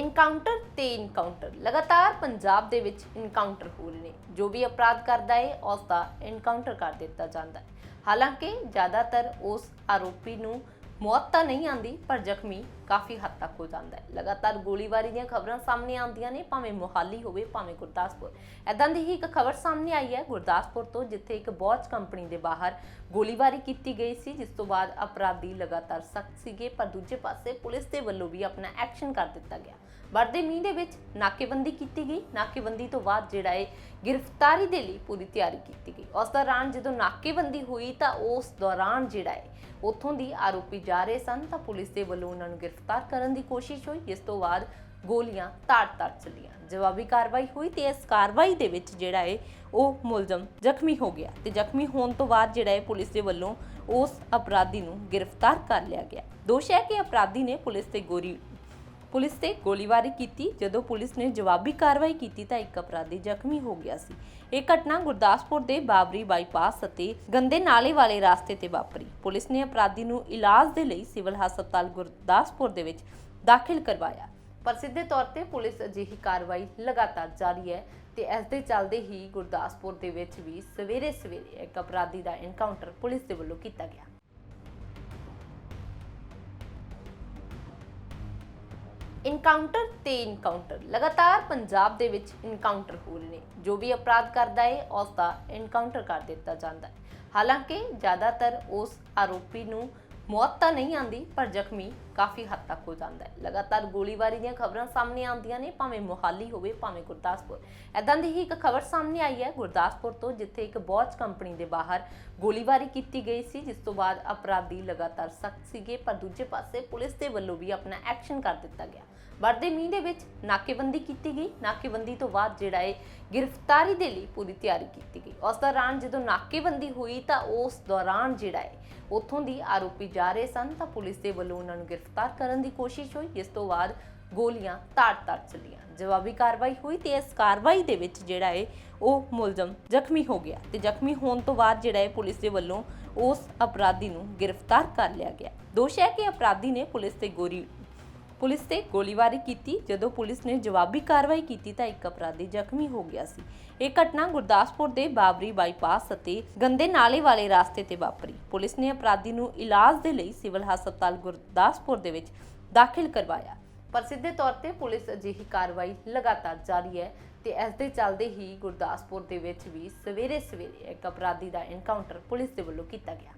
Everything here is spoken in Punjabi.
ਇਨਕਾਊਂਟਰ ਤੇ ਇਨਕਾਊਂਟਰ ਲਗਾਤਾਰ ਪੰਜਾਬ ਦੇ ਵਿੱਚ ਇਨਕਾਊਂਟਰ ਹੋ ਰਹੇ ਨੇ। ਜੋ ਵੀ ਅਪਰਾਧ ਕਰਦਾ ਹੈ ਉਸ ਦਾ ਇਨਕਾਊਂਟਰ ਕਰ ਦਿੱਤਾ ਜਾਂਦਾ ਹੈ ਹਾਲਾਂਕਿ, ਜ਼ਿਆਦਾਤਰ ਉਸ ਆਰੋਪੀ ਨੂੰ ਮੌਤ ਤਾਂ ਨਹੀਂ ਆਂਦੀ, ਪਰ ਜ਼ਖਮੀ ਕਾਫੀ ਹੱਦ ਤੱਕ ਹੋ ਜਾਂਦਾ ਹੈ। ਲਗਾਤਾਰ ਗੋਲੀਬਾਰੀ ਦੀਆਂ ਖਬਰਾਂ ਸਾਹਮਣੇ ਆਉਂਦੀਆਂ ਨੇ, ਭਾਵੇਂ ਮੁਹਾਲੀ ਹੋਵੇ, ਭਾਵੇਂ ਗੁਰਦਾਸਪੁਰ। ਐਦਾਂ ਦੀ ਹੀ ਇੱਕ ਖਬਰ ਸਾਹਮਣੇ ਆਈ ਹੈ ਗੁਰਦਾਸਪੁਰ ਤੋਂ, ਜਿੱਥੇ ਇੱਕ ਬੌਚ ਕੰਪਨੀ ਦੇ ਬਾਹਰ ਗੋਲੀਬਾਰੀ ਕੀਤੀ ਗਈ ਸੀ, ਜਿਸ ਤੋਂ ਬਾਅਦ ਅਪਰਾਧੀ ਲਗਾਤਾਰ ਸਖਤ ਸੀਗੇ, ਪਰ ਦੂਜੇ ਪਾਸੇ ਪੁਲਿਸ ਦੇ ਵੱਲੋਂ ਵੀ ਆਪਣਾ ਐਕਸ਼ਨ ਕਰ ਦਿੱਤਾ ਗਿਆ। ਵਰਦੇ ਮੀਂਹ ਦੇ ਵਿੱਚ ਨਾਕੇਬੰਦੀ ਕੀਤੀ ਗਈ। ਨਾਕੇਬੰਦੀ ਤੋਂ ਬਾਅਦ ਜਿਹੜਾ ਹੈ ਗ੍ਰਿਫਤਾਰੀ ਦੇ ਲਈ ਪੂਰੀ ਤਿਆਰੀ ਕੀਤੀ ਗਈ। ਉਸ ਦੌਰਾਨ ਜਦੋਂ ਨਾਕੇਬੰਦੀ ਹੋਈ ਤਾਂ ਉਸ ਦੌਰਾਨ ਜਿਹੜਾ ਹੈ ਉੱਥੋਂ ਦੀ ਆਰੋਪੀ ਜਾ ਰਹੇ ਸਨ ਤਾਂ ਪੁਲਿਸ ਦੇ ਵੱਲੋਂ ਉਹਨਾਂ ਨੂੰ ਗ੍ਰਿਫਤਾਰ ਕਰਨ ਦੀ ਕੋਸ਼ਿਸ਼ ਹੋਈ, ਜਿਸ ਤੋਂ ਬਾਅਦ ਗੋਲੀਆਂ ਤਾੜ-ਤਾੜ ਚੱਲੀਆਂ। ਜਵਾਬੀ ਕਾਰਵਾਈ ਹੋਈ ਤੇ ਇਸ ਕਾਰਵਾਈ ਦੇ ਵਿੱਚ ਜਿਹੜਾ ਹੈ ਉਹ ਮੁਲਜ਼ਮ ਜ਼ਖਮੀ ਹੋ ਗਿਆ ਤੇ ਜ਼ਖਮੀ ਹੋਣ ਤੋਂ ਬਾਅਦ ਜਿਹੜਾ ਹੈ ਪੁਲਿਸ ਦੇ ਵੱਲੋਂ ਉਸ ਅਪਰਾਧੀ ਨੂੰ ਗ੍ਰਿਫਤਾਰ ਕਰ ਲਿਆ ਗਿਆ। ਦੋਸ਼ ਹੈ ਕਿ ਅਪਰਾਧੀ ਨੇ ਪੁਲਿਸ ਤੇ ਗੋਰੀ ਪੁਲਿਸ ਤੇ ਗੋਲੀਬਾਰੀ ਕੀਤੀ। ਜਦੋਂ ਪੁਲਿਸ ਨੇ ਜਵਾਬੀ ਕਾਰਵਾਈ ਕੀਤੀ ਤਾਂ ਇੱਕ ਅਪਰਾਧੀ ਜ਼ਖਮੀ ਹੋ ਗਿਆ ਸੀ। ਇਹ ਘਟਨਾ ਗੁਰਦਾਸਪੁਰ ਦੇ ਬਾਬਰੀ ਬਾਈਪਾਸ ਅਤੇ ਗੰਦੇ ਨਾਲੇ ਵਾਲੇ ਰਸਤੇ ਤੇ ਵਾਪਰੀ। ਪੁਲਿਸ ਨੇ ਅਪਰਾਧੀ ਨੂੰ ਇਲਾਜ ਦੇ ਲਈ ਸਿਵਲ ਹਸਪਤਾਲ ਗੁਰਦਾਸਪੁਰ ਦੇ ਵਿੱਚ ਦਾਖਲ ਕਰਵਾਇਆ। ਪਰ ਸਿੱਧੇ ਤੌਰ ਤੇ ਪੁਲਿਸ ਅਜਿਹੀ ਕਾਰਵਾਈ ਲਗਾਤਾਰ ਜਾਰੀ ਹੈ ਤੇ ਇਸ ਦੇ ਚੱਲਦੇ ਹੀ ਗੁਰਦਾਸਪੁਰ ਦੇ ਵਿੱਚ ਵੀ ਸਵੇਰੇ ਸਵੇਰੇ ਇੱਕ ਅਪਰਾਧੀ ਦਾ ਐਨਕਾਊਂਟਰ ਪੁਲਿਸ ਦੇ ਵੱਲੋਂ ਕੀਤਾ ਗਿਆ। ਇਨਕਾਊਂਟਰ ਤੇ ਇਨਕਾਊਂਟਰ ਲਗਾਤਾਰ ਪੰਜਾਬ ਦੇ ਵਿੱਚ ਇਨਕਾਊਂਟਰ ਹੋ ਰਹੇ ਨੇ। ਜੋ ਵੀ ਅਪਰਾਧ ਕਰਦਾ ਹੈ ਉਸ ਦਾ ਇਨਕਾਊਂਟਰ ਕਰ ਦਿੱਤਾ ਜਾਂਦਾ ਹੈ ਹਾਲਾਂਕਿ, ਜ਼ਿਆਦਾਤਰ ਉਸ ਆਰੋਪੀ ਨੂੰ ਮੌਤ ਤਾਂ ਨਹੀਂ ਆਂਦੀ, ਪਰ ਜ਼ਖਮੀ ਕਾਫੀ ਹੱਦ ਤੱਕ ਹੋ ਜਾਂਦਾ ਹੈ। ਲਗਾਤਾਰ ਗੋਲੀਬਾਰੀ ਦੀਆਂ ਖਬਰਾਂ ਸਾਹਮਣੇ ਆਉਂਦੀਆਂ ਨੇ, ਭਾਵੇਂ ਮੁਹਾਲੀ ਹੋਵੇ, ਭਾਵੇਂ ਗੁਰਦਾਸਪੁਰ। ਐਦਾਂ ਦੀ ਹੀ ਇੱਕ ਖਬਰ ਸਾਹਮਣੇ ਆਈ ਹੈ ਗੁਰਦਾਸਪੁਰ ਤੋਂ, ਜਿੱਥੇ ਇੱਕ ਬੋਚ ਕੰਪਨੀ ਦੇ ਬਾਹਰ ਗੋਲੀਬਾਰੀ ਕੀਤੀ ਗਈ ਸੀ, ਜਿਸ ਤੋਂ ਬਾਅਦ ਅਪਰਾਧੀ ਲਗਾਤਾਰ ਸਖਤ ਸੀਗੇ, ਪਰ ਦੂਜੇ ਪਾਸੇ ਪੁਲਿਸ ਦੇ ਵੱਲੋਂ ਵੀ ਆਪਣਾ ਐਕਸ਼ਨ ਕਰ ਦਿੱਤਾ ਗਿਆ। ਵਰਦੇ ਮੀਂਹ ਦੇ ਵਿੱਚ ਨਾਕੇਬੰਦੀ ਕੀਤੀ ਗਈ। ਨਾਕੇਬੰਦੀ ਤੋਂ ਬਾਅਦ ਜਿਹੜਾ ਹੈ ਗ੍ਰਿਫਤਾਰੀ ਦੇ ਲਈ ਪੂਰੀ ਤਿਆਰੀ ਕੀਤੀ ਗਈ। ਉਸ ਦੌਰਾਨ ਜਦੋਂ ਨਾਕੇਬੰਦੀ ਹੋਈ ਤਾਂ ਉਸ ਦੌਰਾਨ ਜਿਹੜਾ ਹੈ ਉੱਥੋਂ ਦੀ ਆਰੋਪੀ ਜਾ ਰਹੇ ਸਨ, ਤਾਂ ਪੁਲਿਸ ਦੇ ਵੱਲੋਂ ਉਹਨਾਂ ਨੂੰ ਗ੍ਰਿਫ਼ਤਾਰ ਗ੍ਰਿਫਤਾਰ ਕਰਨ ਦੀ ਕੋਸ਼ਿਸ਼ ਹੋਈ, ਜਿਸ ਤੋਂ ਬਾਅਦ ਗੋਲੀਆਂ ਤਾੜ-ਤਾੜ ਚੱਲੀਆਂ। ਜਵਾਬੀ ਕਾਰਵਾਈ ਹੋਈ ਤੇ ਇਸ ਕਾਰਵਾਈ ਦੇ ਵਿੱਚ ਜਿਹੜਾ ਹੈ ਉਹ ਮੁਲਜ਼ਮ ਜ਼ਖਮੀ ਹੋ ਗਿਆ ਤੇ ਜ਼ਖਮੀ ਹੋਣ ਤੋਂ ਬਾਅਦ ਜਿਹੜਾ ਹੈ ਪੁਲਿਸ ਦੇ ਵੱਲੋਂ ਉਸ ਅਪਰਾਧੀ ਨੂੰ ਗ੍ਰਿਫਤਾਰ ਕਰ ਲਿਆ ਗਿਆ। ਦੋਸ਼ ਹੈ ਕਿ ਅਪਰਾਧੀ ਨੇ ਪੁਲਿਸ ਤੇ ਗੋਰੀ ਪੁਲਿਸ ਤੇ ਗੋਲੀਬਾਰੀ ਕੀਤੀ। ਜਦੋਂ ਪੁਲਿਸ ਨੇ ਜਵਾਬੀ ਕਾਰਵਾਈ ਕੀਤੀ ਤਾਂ ਇੱਕ ਅਪਰਾਧੀ ਜ਼ਖਮੀ ਹੋ ਗਿਆ ਸੀ। ਇਹ ਘਟਨਾ ਗੁਰਦਾਸਪੁਰ ਦੇ ਬਾਬਰੀ ਬਾਈਪਾਸ ਅਤੇ ਗੰਦੇ ਨਾਲੇ ਵਾਲੇ ਰਸਤੇ ਤੇ ਵਾਪਰੀ। ਪੁਲਿਸ ਨੇ ਅਪਰਾਧੀ ਨੂੰ ਇਲਾਜ ਦੇ ਲਈ ਸਿਵਲ ਹਸਪਤਾਲ ਗੁਰਦਾਸਪੁਰ ਦੇ ਵਿੱਚ ਦਾਖਲ ਕਰਵਾਇਆ। ਪਰ ਸਿੱਧੇ ਤੌਰ ਤੇ ਪੁਲਿਸ ਅਜਿਹੀ ਕਾਰਵਾਈ ਲਗਾਤਾਰ ਜਾਰੀ ਹੈ ਤੇ ਇਸ ਦੇ ਚੱਲਦੇ ਹੀ ਗੁਰਦਾਸਪੁਰ ਦੇ ਵਿੱਚ ਵੀ ਸਵੇਰੇ ਸਵੇਰੇ ਇੱਕ ਅਪਰਾਧੀ ਦਾ ਐਨਕਾਊਂਟਰ ਪੁਲਿਸ ਦੇ ਵੱਲੋਂ ਕੀਤਾ ਗਿਆ।